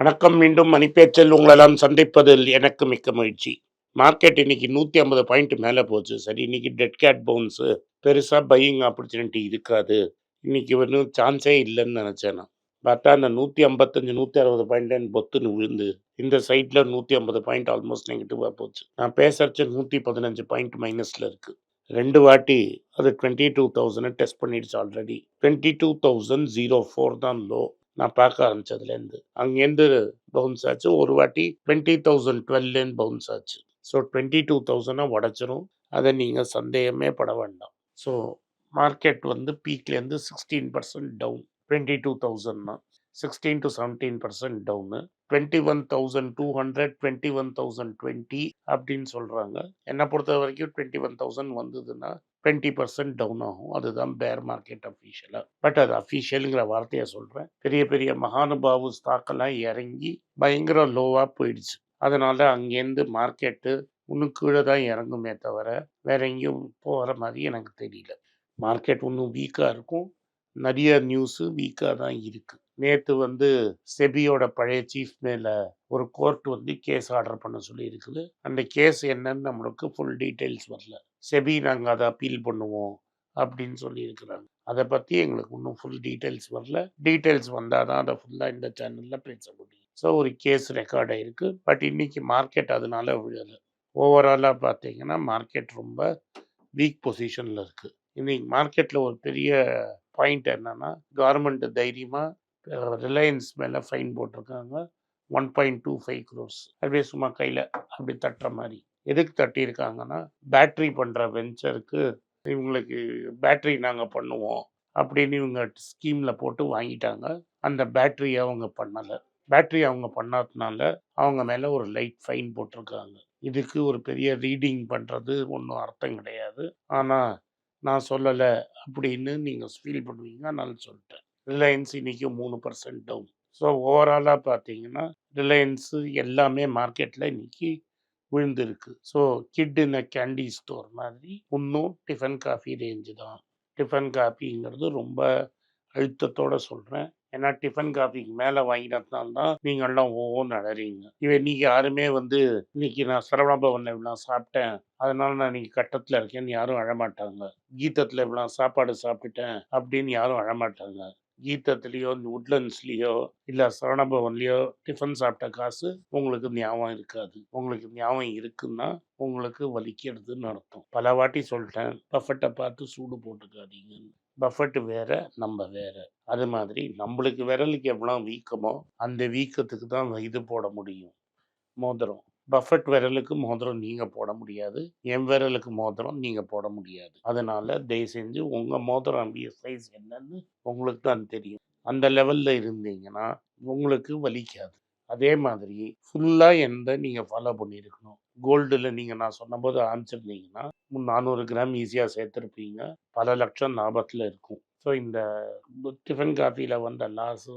வணக்கம் மீண்டும் மணிப்பேச்சில் உங்களெல்லாம் சந்திப்பதில் எனக்கு மிக்க மகிழ்ச்சி. மார்க்கெட் இன்னைக்கு நூற்றி ஐம்பது பாயிண்ட் மேலே போச்சு. சரி இன்னைக்கு டெட் கேட் பவுன்ஸு பெருசாக பையிங் ஆப்பர்ச்சுனிட்டி இருக்காது. இன்னைக்கு ஒன்றும் சான்ஸே இல்லைன்னு நினச்சேன் நான். பார்த்தா அந்த நூற்றி ஐம்பத்தஞ்சு நூற்றி அறுபது பாயிண்ட் பொத்துன்னு விழுந்து இந்த சைட்டில் நூற்றி ஐம்பது பாயிண்ட் ஆல்மோஸ்ட் நெகட்டிவாக போச்சு. நான் பேசுறச்சு நூற்றி பதினஞ்சு பாயிண்ட் மைனஸில் இருக்குது ரெண்டு வாட்டி அது டுவெண்ட்டி டூ தௌசண்ட் டெஸ்ட் பண்ணிடுச்சு already twenty two thousand zero four தான் லோ நான் பார்க்க ஆரம்பிச்சதுலேருந்து. அங்கேருந்து பவுன்ஸ் ஆச்சு. ஒரு வாட்டி டுவெண்ட்டி தௌசண்ட் டுவெல்லேருந்து பவுன்ஸ் ஆச்சு. ஸோ டுவெண்ட்டி டூ தௌசண்டாக உடச்சிரும். அதை நீங்கள் சந்தேகமே பட வேண்டாம். ஸோ மார்க்கெட் வந்து பீக்லேருந்து sixteen percent down twenty two தௌசண்ட்னா sixteen to seventeen percent down twenty one thousand two hundred twenty one thousand twenty அப்படின்னு சொல்கிறாங்க என்னை பொறுத்த வரைக்கும் டுவெண்ட்டி ஒன் தௌசண்ட் வந்ததுன்னா டுவெண்ட்டி பர்சன்ட் டவுன் ஆகும். அதுதான் பேர் மார்க்கெட் அஃபீஷியலாக பட் அது அஃபீஷியலுங்கிற வார்த்தையை சொல்கிறேன் பெரிய பெரிய மகானுபாவு ஸ்டாக்கெல்லாம் இறங்கி பயங்கர லோவாக போயிடுச்சு. அதனால் அங்கேருந்து மார்க்கெட்டு இன்னும் கீழே தான் இறங்குமே தவிர வேற எங்கேயும் போகிற மாதிரி எனக்கு தெரியல. மார்க்கெட் இன்னும் வீக்காக இருக்கும். நிறைய நியூஸு வீக்காக தான் இருக்குது நேற்று வந்து செபியோட பழைய சீஃப் மேலே ஒரு கோர்ட் வந்து கேஸ் ஆர்டர் பண்ண சொல்லி இருக்குது அந்த கேஸ் என்னன்னு நம்மளுக்கு ஃபுல் டீட்டெயில்ஸ் வரல. செபி நாங்கள் அதை அப்பீல் பண்ணுவோம் அப்படின்னு சொல்லியிருக்கிறாங்க. அதை பற்றி எங்களுக்கு இன்னும் ஃபுல் டீட்டெயில்ஸ் வரல. டீட்டெயில்ஸ் வந்தால் தான் அதை ஃபுல்லாக இந்த சேனலில் பேச முடியும். ஸோ ஒரு கேஸ் ரெக்கார்ட் ஆகிருக்கு பட் இன்னைக்கு மார்க்கெட் அதனால விழலை. ஓவராலாக பார்த்தீங்கன்னா மார்க்கெட் ரொம்ப வீக் பொசிஷனில் இருக்குது இன்றைக்கி மார்க்கெட்டில் ஒரு பெரிய பாயிண்ட் என்னன்னா கவர்மெண்ட் தைரியமாக ரிலையன்ஸ் மேலே ஃபைன் போட்டிருக்காங்க. One point two five crores அப்படியே சும்மா கையில் அப்படி தட்டுற மாதிரி. எதுக்கு தட்டியிருக்காங்கன்னா பேட்ரி பண்ணுற வெஞ்சருக்கு இவங்களுக்கு பேட்ரி நாங்கள் பண்ணுவோம் அப்படின்னு இவங்க ஸ்கீமில் போட்டு வாங்கிட்டாங்க. அந்த பேட்ரி அவங்க பண்ணலை. பேட்ரி அவங்க பண்ணாததுனால அவங்க மேலே ஒரு லைட் ஃபைன் போட்டிருக்காங்க. இதுக்கு ஒரு பெரிய ரீடிங் பண்ணுறது ஒன்றும் அர்த்தம் கிடையாது. ஆனால் நான் சொல்லலை அப்படின்னு நீங்கள் ஃபீல் பண்ணுவீங்க அதனால சொல்லிட்டேன். ரிலையன்ஸ் இன்றைக்கி மூணு பர்சன்ட் டவுன். ஸோ ஓவராலாக பார்த்தீங்கன்னா ரிலையன்ஸு எல்லாமே மார்க்கெட்டில் இன்னைக்கு விழுந்திருக்கு. So kid in candy store மாதிரி இன்னும் டிஃபன் காஃபி ரேஞ்சு தான். டிஃபன் காஃபிங்கிறது ரொம்ப அழுத்தத்தோட சொல்கிறேன் ஏன்னா டிஃபன் காஃபிக்கு மேலே வாங்கினதுனால தான் நீங்கள்லாம் ஓன்னு அழறீங்க இவன் இன்னைக்கு யாருமே வந்து இன்னைக்கு நான் சரவண பவனில் இவ்வளோ சாப்பிட்டேன். அதனால நான் இன்னைக்கு கட்டத்தில் இருக்கேன்னு யாரும் அழமாட்டாங்க. கீதத்தில் இவ்வளோ சாப்பாடு சாப்பிட்டேன் அப்படின்னு யாரும் அழமாட்டாங்க. கீதத்துலேயோ உட்லண்ட்ஸ்லேயோ இல்லை சரணபவன்லேயோ டிஃபன் சாப்பிட்ட காசு உங்களுக்கு ஞாபகம் இருக்காது. உங்களுக்கு ஞாபகம் இருக்குன்னா உங்களுக்கு வலிக்கிறதுன்னு அர்த்தம். பல வாட்டி சொல்லிட்டேன் பஃபட்டை பார்த்து சூடு போட்டுக்காதீங்கன்னு. பஃபட் வேற நம்ம வேற. அது மாதிரி நம்மளுக்கு விரலுக்கு எவ்வளோ வீக்கமோ அந்த வீக்கத்துக்கு தான் இது போட முடியும். மோதிரம். பஃபட் விரலுக்கு மோதிரம் நீங்கள் போட முடியாது. என் விரலுக்கு மோதிரம் நீங்கள் போட முடியாது. அதனால் தயவு செஞ்சு உங்கள் மோதிரம் அப்படிய சைஸ் என்னன்னு உங்களுக்கு தான் தெரியும். அந்த லெவலில் இருந்தீங்கன்னா உங்களுக்கு வலிக்காது அதே மாதிரி ஃபுல்லாக எந்த நீங்கள் ஃபாலோ பண்ணியிருக்கணும். கோல்டில் நீங்கள் நான் சொன்னபோது ஆரம்பிச்சிருந்தீங்கன்னா நானூறு கிராம் ஈஸியாக சேர்த்துருப்பீங்க. பல லட்சம் லாபத்தில் இருக்கும். ஸோ இந்த டிஃபன் காஃபியில் வந்த லாஸு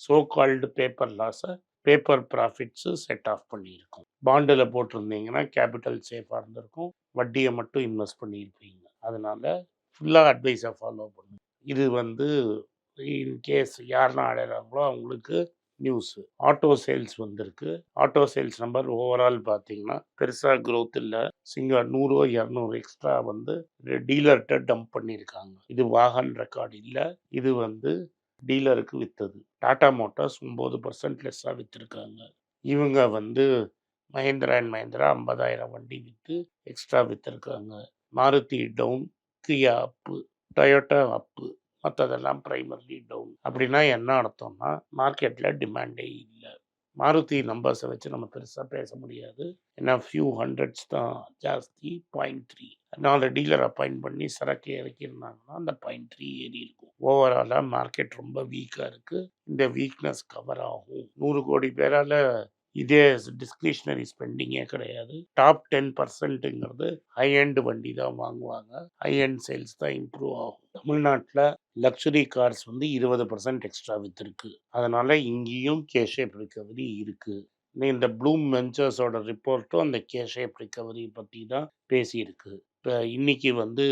சோ கால்டு பேப்பர் லாஸை பேப்பர் ப்ராஃபிட்ஸு செட் ஆஃப் பண்ணியிருக்கும். பாண்டில் போட்டிருந்தீங்கன்னா கேபிட்டல் சேஃபாக இருந்திருக்கும். வட்டியை மட்டும் இன்வெஸ்ட் பண்ணியிருப்பீங்க. அதனால் ஃபுல்லாக அட்வைஸை ஃபாலோ பண்ணுங்க. இது வந்து இன்கேஸ் யாருன்னா அடையிறாங்களோ அவங்களுக்கு நியூஸு ஆட்டோ சேல்ஸ் வந்திருக்கு. ஆட்டோ சேல்ஸ் நம்பர் ஓவரால் பார்த்தீங்கன்னா பெருசாக க்ரோத் இல்லை. சிங்க நூறோ இரநூறு எக்ஸ்ட்ரா வந்து டீலர்கிட்ட டம்ப் பண்ணியிருக்காங்க. இது வாகன் ரெக்கார்டு இல்லை. இது வந்து டீலருக்கு விற்றது டாடா மோட்டார்ஸ் ஒம்பது பர்சன்ட் லெஸ்ஸாக விற்றுருக்காங்க இவங்க வந்து மஹேந்திரா அண்ட் மஹேந்திரா ஐம்பதாயிரம் வண்டி விற்று extra விற்றுருக்காங்க Maruti down Kia up Toyota up மற்றதெல்லாம் ப்ரைமர்லி டவுன். அப்படின்னா என்ன அர்த்தம்னா மார்க்கெட்டில் டிமாண்டே இல்லை. மாருதி நம்பர்ஸை வச்சு நம்ம பெருசாக பேச முடியாது. ஏன்னா ஃபியூ ஹண்ட்ரட்ஸ் தான் ஜாஸ்தி பாயிண்ட் த்ரீ நாலு டீலர் அப்பாயிண்ட் பண்ணி சரக்கு இறக்கியிருந்தாங்கன்னா அந்த பாயிண்ட் த்ரீ ஏறி இருக்கும். ஓவராலாக மார்க்கெட் ரொம்ப வீக்காக இருக்குது இந்த வீக்னஸ் கவர் ஆகும். நூறு கோடி பேரால் இதே டிஸ்கிரிஷனரி ஸ்பெண்டிங்கே கிடையாது. டாப் டென் பர்சன்ட்டுங்கிறது ஹை எண்ட் வண்டி தான் வாங்குவாங்க. ஹை எண்ட் சேல்ஸ் தான் இம்ப்ரூவ் ஆகும். தமிழ்நாட்டில் லக்ஸுரி கார்ஸ் வந்து இருபது பர்சன்ட் எக்ஸ்ட்ரா விற்றுருக்கு அதனால் இங்கேயும் கேஷேப் ரிகவரி இருக்குது இந்த ப்ளூம் வெஞ்சர்ஸோட ரிப்போர்ட்டும் அந்த கேஷேப் ரிகவரி பற்றி தான் பேசியிருக்கு. இப்போ இன்னைக்கு வந்து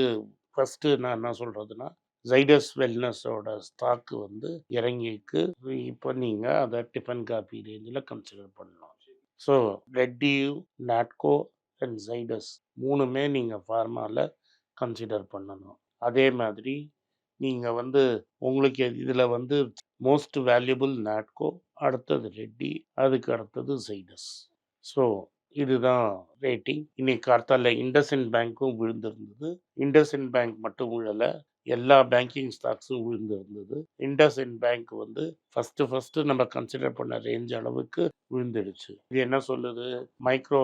ஃபஸ்ட்டு நான் என்ன சொல்கிறதுனா ஜைடஸ் வெல்னஸோட ஸ்டாக்கு வந்து இறங்கிக்கு இப்போ நீங்கள் அதை டிஃபன் காஃபி ரேஞ்சில் கன்சிடர் பண்ணலாம். ஸோ ரெட்டியூ நாட்கோ அண்ட் ஜைடஸ் மூணுமே நீங்கள் ஃபார்மாவில் கன்சிடர் பண்ணணும். அதே மாதிரி நீங்கள் வந்து உங்களுக்கு இதில் வந்து மோஸ்ட் வேல்யூபிள் நாட்கோ அடுத்தது ரெட்டி அதுக்கு அடுத்தது ஜைடஸ் ஸோ இதுதான் ரேட்டிங் இன்னைக்கு கார்த்தால இண்டஸ்இன் பேங்க்கும் விழுந்திருந்தது. இண்டஸ்இன் பேங்க் மட்டும் விழலை. எல்லா பேங்கிங் ஸ்டாக்ஸும் விழுந்து இருந்தது. இண்டஸ் இன் பேங்க் வந்து ஃபர்ஸ்ட் ஃபர்ஸ்ட் நம்ம கன்சிடர் பண்ண ரேஞ்ச் அளவுக்கு விழுந்துடுச்சு இது என்ன சொல்லுது? மைக்ரோ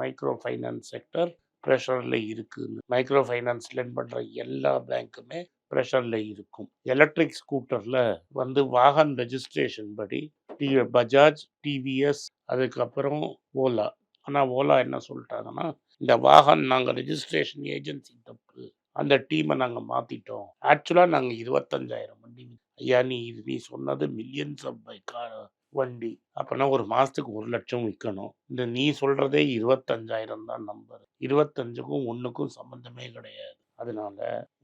மைக்ரோ ஃபைனான்ஸ் செக்டர் ப்ரெஷரில் இருக்குன்னு. மைக்ரோ ஃபைனான்ஸ் லென் பண்ணுற எல்லா பேங்க்குமே ப்ரெஷரில் இருக்கும். எலக்ட்ரிக் ஸ்கூட்டரில் வந்து வாகன் ரெஜிஸ்ட்ரேஷன் படி டி பஜாஜ் டிவிஎஸ் அதுக்கப்புறம் ஓலா ஆனால் ஓலா என்ன சொல்லிட்டாங்கன்னா இந்த வாகன் நாங்கள் ரெஜிஸ்ட்ரேஷன் ஏஜென்சி தப்பு. அந்த டீமை நாங்கள் மாற்றிட்டோம் ஆக்சுவலாக நாங்கள் இருபத்தஞ்சாயிரம் வண்டி ஐயா நீ இது நீ சொன்னது மில்லியன்ஸ் ஆஃப் பை கார் வண்டி. அப்போனா ஒரு மாதத்துக்கு ஒரு லட்சம் விற்கணும் இந்த நீ சொல்கிறதே இருபத்தஞ்சாயிரம் தான் நம்பர் இருபத்தஞ்சுக்கும் ஒன்றுக்கும் சம்மந்தமே கிடையாது. அதனால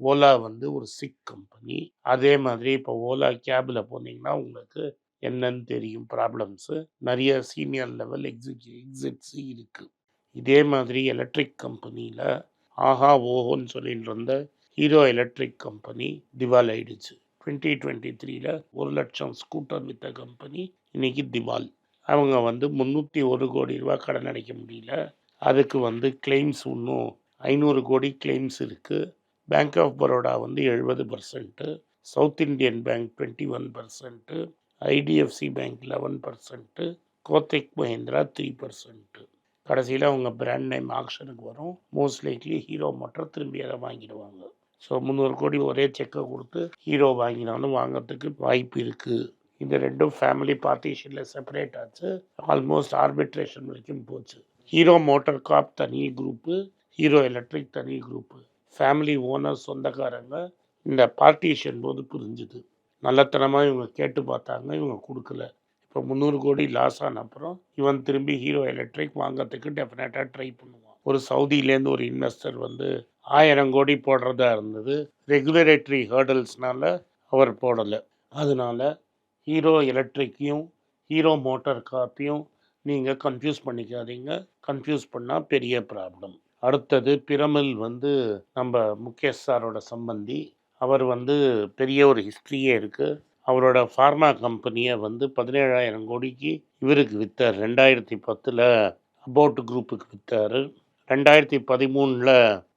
ஓலா வந்து ஒரு சிக் கம்பெனி அதே மாதிரி இப்போ ஓலா கேபில் போனீங்கன்னா உங்களுக்கு என்னன்னு தெரியும் ப்ராப்ளம்ஸு நிறைய சீனியர் லெவல் எக்ஸிக் எக்ஸிட்ஸு இருக்குது இதே மாதிரி எலக்ட்ரிக் கம்பெனியில் ஆஹா ஓஹோன்னு சொல்லிட்டு இருந்த ஹீரோ எலக்ட்ரிக் கம்பெனி திவால் ஆயிடுச்சு. டுவெண்ட்டி டுவெண்ட்டி த்ரீல ஒரு லட்சம் ஸ்கூட்டர் வித்த கம்பெனி இன்னைக்கு திவால். அவங்க வந்து முந்நூற்றி ஒரு கோடி ரூபா கடன் அடைக்க முடியல. அதுக்கு வந்து கிளைம்ஸ் இன்னும் ஐநூறு கோடி கிளைம்ஸ் இருக்குது பேங்க் ஆஃப் பரோடா வந்து எழுபது percent South Indian Bank twenty one percent IDFC bank eleven percent Kotak Mahindra three percent கடைசியில் அவங்க பிராண்ட் நேம் ஆக்ஷனுக்கு வரும். மோஸ்ட் லைக்லி ஹீரோ மட்டும் திரும்பி அதை வாங்கிடுவாங்க. ஸோ முந்நூறு கோடி ஒரே செக்கை கொடுத்து ஹீரோ வாங்கினாலும் வாங்குறதுக்கு வாய்ப்பு இருக்குது இந்த ரெண்டும் ஃபேமிலி பார்ட்டிஷனில் செப்பரேட் ஆச்சு. ஆல்மோஸ்ட் ஆர்பிட்ரேஷன் வரைக்கும் போச்சு. ஹீரோ மோட்டார் காப் தனி குரூப்பு ஹீரோ எலக்ட்ரிக் தனி குரூப்பு ஃபேமிலி ஓனர் சொந்தக்காரங்க இந்த பார்ட்டிஷன் போது புரிஞ்சுது. நல்லத்தனமாக இவங்க கேட்டு பார்த்தாங்க இவங்க கொடுக்கல. இப்போ முந்நூறு கோடி லாஸ் ஆன அப்புறம் இவன் திரும்பி ஹீரோ எலக்ட்ரிக் வாங்கிறதுக்கு டெஃபினட்டாக ட்ரை பண்ணுவான். ஒரு சவுதியிலேருந்து ஒரு இன்வெஸ்டர் வந்து ஆயிரம் கோடி போடுறதா இருந்தது. ரெகுலேட்டரி ஹேர்டல்ஸ்னால அவர் போடலை. அதனால் ஹீரோ எலக்ட்ரிக்கையும் ஹீரோ மோட்டார் காப்பையும் நீங்கள் கன்ஃபியூஸ் பண்ணிக்காதீங்க. கன்ஃபியூஸ் பண்ணால் பெரிய ப்ராப்ளம் அடுத்தது பிரமில் வந்து நம்ம முகேஷ் சாரோட சம்பந்தி. அவர் வந்து பெரிய ஒரு ஹிஸ்ட்ரியே இருக்குது அவரோட ஃபார்மா கம்பெனியை வந்து பதினேழாயிரம் கோடிக்கு இவருக்கு விற்றார் ரெண்டாயிரத்தி பத்தில் அபோட் குரூப்புக்கு விற்றாரு ரெண்டாயிரத்தி பதிமூணில்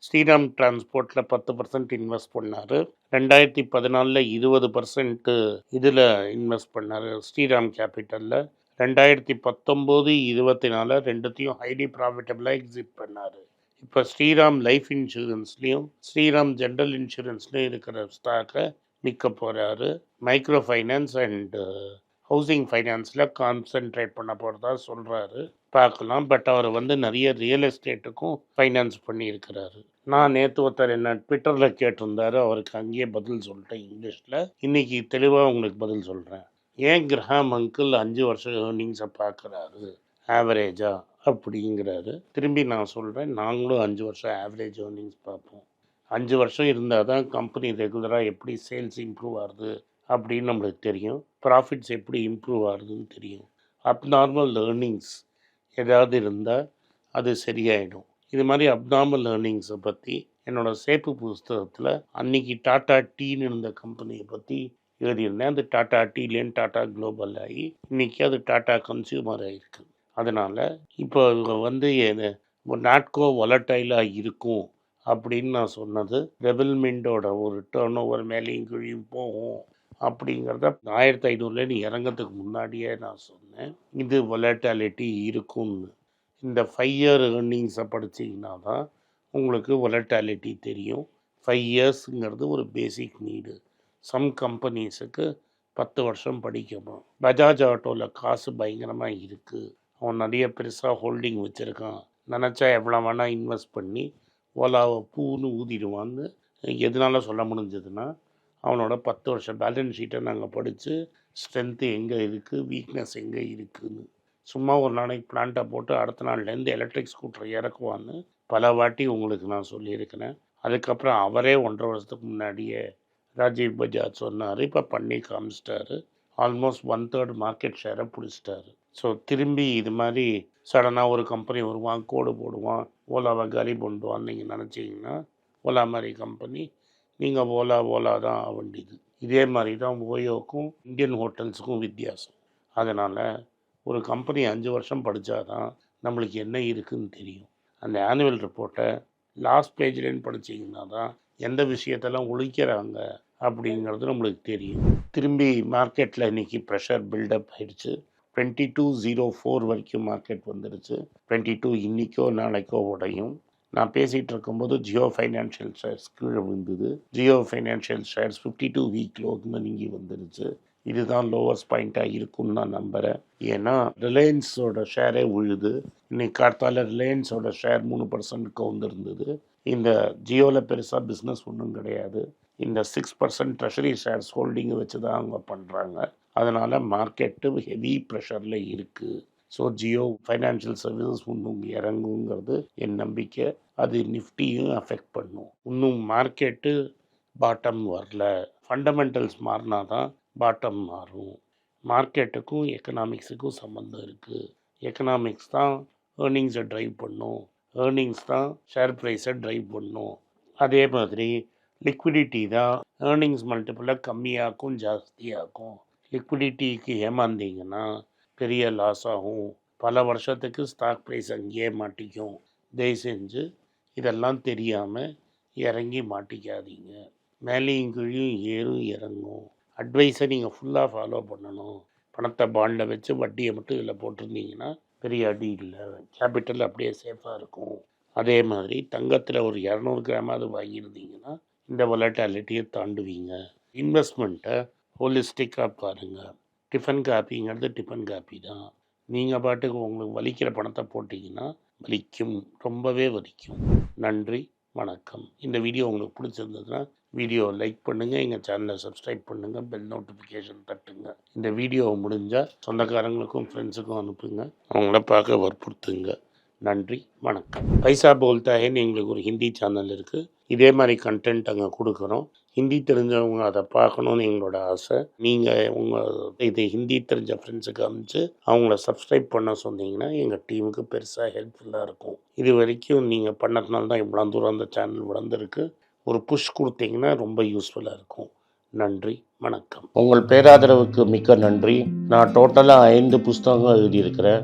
ஸ்ரீராம் டிரான்ஸ்போர்ட்டில் பத்து பர்சன்ட் இன்வெஸ்ட் பண்ணார். ரெண்டாயிரத்தி பதினாலில் இருபது பர்சன்ட்டு இதில் இன்வெஸ்ட் பண்ணார் ஸ்ரீராம் கேபிட்டலில் ரெண்டாயிரத்தி பத்தொம்போது இருபத்தி நாலு ரெண்டுத்தையும் ஹைலி ப்ராஃபிட்டபிளாக எக்ஸிட் பண்ணார். இப்போ ஸ்ரீராம் லைஃப் இன்சூரன்ஸ்லேயும் ஸ்ரீராம் ஜென்ரல் இன்சூரன்ஸ்லேயும் இருக்கிற ஸ்டாக்கை விற்க போகிறாரு மைக்ரோ ஃபைனான்ஸ் அண்டு ஹவுசிங் ஃபைனான்ஸில் கான்சென்ட்ரேட் பண்ண போகிறதா சொல்கிறாரு பார்க்கலாம். பட் அவர் வந்து நிறைய ரியல் எஸ்டேட்டுக்கும் ஃபைனான்ஸ் பண்ணியிருக்கிறாரு. நான் நேற்று ஒருத்தர் என்ன ட்விட்டரில் கேட்டிருந்தாரு. அவருக்கு அங்கேயே பதில் சொல்லிட்டேன் இங்கிலீஷில். இன்றைக்கி தெளிவாக உங்களுக்கு பதில் சொல்கிறேன் ஏன் கிரஹாம் அங்கிள் அஞ்சு வருஷம் ஏர்னிங்ஸை பார்க்குறாரு? ஆவரேஜா அப்படிங்கிறாரு. திரும்பி நான் சொல்கிறேன் நாங்களும் அஞ்சு வருஷம் ஆவரேஜ் ஏர்னிங்ஸ் பார்ப்போம். அஞ்சு வருஷம் இருந்தால் தான் கம்பெனி ரெகுலராக எப்படி சேல்ஸ் இம்ப்ரூவ் ஆகுது அப்படின்னு நம்மளுக்கு தெரியும். ப்ராஃபிட்ஸ் எப்படி இம்ப்ரூவ் ஆகுதுன்னு தெரியும். அப்நார்மல் லேர்னிங்ஸ் ஏதாவது இருந்தால் அது சரியாயிடும். இது மாதிரி அப்நார்மல் லேர்னிங்ஸை பற்றி என்னோடய சேப்பு புஸ்தகத்தில் அன்னைக்கு டாட்டா டீன்னு இருந்த கம்பெனியை பற்றி எழுதியிருந்தேன். அது டாட்டா டீலேருந்து டாட்டா குளோபல் ஆகி இன்றைக்கி அது டாட்டா கன்சியூமர் ஆகிருக்கு அதனால் இப்போ இவங்க வந்து நாட்கோ வொலட்டைலாக இருக்கும் அப்படின்னு நான் சொன்னது. ரெவல்மெண்டோட ஒரு டேர்ன் ஓவர் மேலேயும் கீழையும் போகும் அப்படிங்கிறத ஆயிரத்தி ஐநூறுலேருந்து இறங்கிறதுக்கு முன்னாடியே நான் சொன்னேன். இது வொலட்டாலிட்டி இருக்கும்னு. இந்த ஃபைவ் இயர் ஏர்னிங்ஸை படிச்சீங்கன்னா தான் உங்களுக்கு வொலட்டாலிட்டி தெரியும். ஃபைவ் இயர்ஸுங்கிறது ஒரு பேசிக் நீடு சம் கம்பெனிஸுக்கு பத்து வருஷம் படிக்கணும். பஜாஜ் ஆட்டோவில் காசு பயங்கரமாக இருக்குது அவன் நிறைய பெருசாக ஹோல்டிங் வச்சுருக்கான். நினச்சா எவ்வளோ வேணால் இன்வெஸ்ட் பண்ணி ஓலாவை பூன்னு ஊதிடுவான்னு எதனால சொல்ல முடிஞ்சதுன்னா அவனோட பத்து வருஷம் பேலன்ஸ் ஷீட்டை நாங்கள் படித்து ஸ்ட்ரென்த்து எங்கே இருக்குது வீக்னஸ் எங்கே இருக்குதுன்னு சும்மா ஒரு நாளைக்கு பிளான்ட்டை போட்டு அடுத்த நாள்லேருந்து எலக்ட்ரிக் ஸ்கூட்டர் இறக்குவான்னு பல வாட்டி உங்களுக்கு நான் சொல்லியிருக்கிறேன். அதுக்கப்புறம் அவரே ஒன்றரை வருஷத்துக்கு முன்னாடியே ராஜீவ் பஜாஜ் சொன்னார் இப்போ பண்ணி காமிச்சிட்டாரு. ஆல்மோஸ்ட் ஒன் தேர்ட் மார்க்கெட் ஷேரை பிடிச்சிட்டாரு. ஸோ திரும்பி இது மாதிரி சடனாக ஒரு கம்பெனி வருவான் கோடு போடுவான் ஓலாவை காலி பண்ணுவான்னு நீங்கள் நினச்சிங்கன்னா ஓலா மாதிரி கம்பெனி நீங்கள் ஓலா ஓலா தான் ஆக வேண்டியது இதே மாதிரி தான் ஓயோக்கும் இந்தியன் ஹோட்டல்ஸுக்கும் வித்தியாசம். அதனால் ஒரு கம்பெனி அஞ்சு வருஷம் படித்தா தான் நம்மளுக்கு என்ன இருக்குதுன்னு தெரியும். அந்த ஆனுவல் ரிப்போர்ட்டை லாஸ்ட் பேஜ்லேன்னு படிச்சீங்கன்னா தான் எந்த விஷயத்தெல்லாம் ஒழிக்கிறாங்க அப்படிங்கிறது நம்மளுக்கு தெரியும். திரும்பி மார்க்கெட்டில் இன்னைக்கு ப்ரெஷர் பில்டப் ஆகிடுச்சு டுவெண்ட்டி டூ ஜீரோ ஃபோர் வரைக்கும் மார்க்கெட் வந்துடுச்சு டுவெண்ட்டி டூ இன்றைக்கோ நாளைக்கோ உடையும். நான் பேசிகிட்டு இருக்கும்போது ஜியோ ஃபைனான்ஷியல் ஷேர்ஸ் கீழே விழுந்தது. Jio financial shares fifty two week log நீங்கி வந்துடுச்சு இதுதான் லோவஸ்ட் பாயிண்ட்டாக இருக்கும்னு நான் நம்புகிறேன் ஏன்னா ரிலையன்ஸோட ஷேரே விழுது. இன்னைக்கு கார்த்தால ரிலையன்ஸோட ஷேர் மூணு பர்சன்ட்டுக்கு வந்திருந்தது இந்த ஜியோவில் பெருசாக பிஸ்னஸ் ஒன்றும் கிடையாது. இந்த சிக்ஸ் பர்சன்ட் ட்ரெஷரி ஷேர்ஸ் ஹோல்டிங்கை வச்சு தான் அவங்க பண்ணுறாங்க அதனால் மார்க்கெட்டு ஹெவி ப்ரெஷரில் இருக்குது ஸோ ஜியோ ஃபைனான்ஷியல் சர்வீசஸ் இன்னும் இறங்குங்கிறது என் நம்பிக்கை. அது நிஃப்டியும் அஃபெக்ட் பண்ணும். இன்னும் மார்க்கெட்டு பாட்டம் வரல. ஃபண்டமெண்டல்ஸ் மாறினா தான் பாட்டம் மாறும் மார்க்கெட்டுக்கும் எக்கனாமிக்ஸுக்கும் சம்மந்தம் இருக்குது எக்கனாமிக்ஸ் தான் ஏர்னிங்ஸை ட்ரைவ் பண்ணும். ஏர்னிங்ஸ் தான் ஷேர் ப்ரைஸை ட்ரைவ் பண்ணும். அதே மாதிரி லிக்விடிட்டி தான் ஏர்னிங்ஸ் மல்டிப்புளை கம்மியாக்கும் ஜாஸ்தியாகும் லிக்விடிட்டிக்கு ஏமாந்தீங்கன்னா பெரிய லாஸ் ஆகும். பல வருஷத்துக்கு ஸ்டாக் ப்ரைஸ் அங்கேயே மாட்டிக்கும். தயவு செஞ்சு இதெல்லாம் தெரியாமல் இறங்கி மாட்டிக்காதீங்க. மேலேயும் கீழும் ஏறும் இறங்கும். அட்வைஸை நீங்கள் ஃபுல்லாக ஃபாலோ பண்ணணும். பணத்தை பாண்டில் வச்சு வட்டியை மட்டும் இதில் போட்டிருந்தீங்கன்னா பெரிய அடி இல்லை. கேபிட்டல் அப்படியே சேஃபாக இருக்கும். அதே மாதிரி தங்கத்தில் ஒரு இரநூறு கிராமாவது வாங்கியிருந்தீங்கன்னா இந்த வொலட்டாலிட்டியை தாண்டுவீங்க. இன்வெஸ்ட்மெண்ட்டை ஹோலிஸ்டிக்காக பாருங்கள் டிஃபன் காப்பிங்கிறது டிஃபன் காப்பி தான். நீங்கள் பாட்டுக்கு உங்களுக்கு வலிக்கிற பணத்தை போட்டிங்கன்னா வலிக்கும் ரொம்பவே வலிக்கும். நன்றி வணக்கம். இந்த வீடியோ உங்களுக்கு பிடிச்சிருந்ததுன்னா வீடியோ லைக் பண்ணுங்கள் எங்கள் சேனலை சப்ஸ்கிரைப் பண்ணுங்கள் பெல் நோட்டிஃபிகேஷன் தட்டுங்க. இந்த வீடியோ முடிஞ்சால் சொந்தக்காரங்களுக்கும் ஃப்ரெண்ட்ஸுக்கும் அனுப்புங்க. அவங்கள பார்க்க வற்புறுத்துங்க. நன்றி வணக்கம். பைசா போல்தாயேன்னு எங்களுக்கு ஒரு ஹிந்தி சேனல் இருக்குது இதே மாதிரி கண்டென்ட் அங்கே கொடுக்குறோம். ஹிந்தி தெரிஞ்சவங்க அதை பார்க்கணுன்னு எங்களோட ஆசை. நீங்கள் உங்கள் இது ஹிந்தி தெரிஞ்ச ஃப்ரெண்ட்ஸுக்கு அனுப்பிச்சு அவங்கள சப்ஸ்கிரைப் பண்ண சொன்னீங்கன்னா எங்கள் டீமுக்கு பெருசாக ஹெல்ப்ஃபுல்லாக இருக்கும். இது வரைக்கும் நீங்கள் பண்ணதுனால தான் இவ்வளோ தூரம் அந்த சேனல் வளர்ந்துருக்கு. ஒரு புஷ் கொடுத்தீங்கன்னா ரொம்ப யூஸ்ஃபுல்லாக இருக்கும். நன்றி வணக்கம். உங்கள் பேராதரவுக்கு மிக்க நன்றி. நான் டோட்டலாக ஐந்து புஸ்தகங்கள் எழுதியிருக்கிறேன்.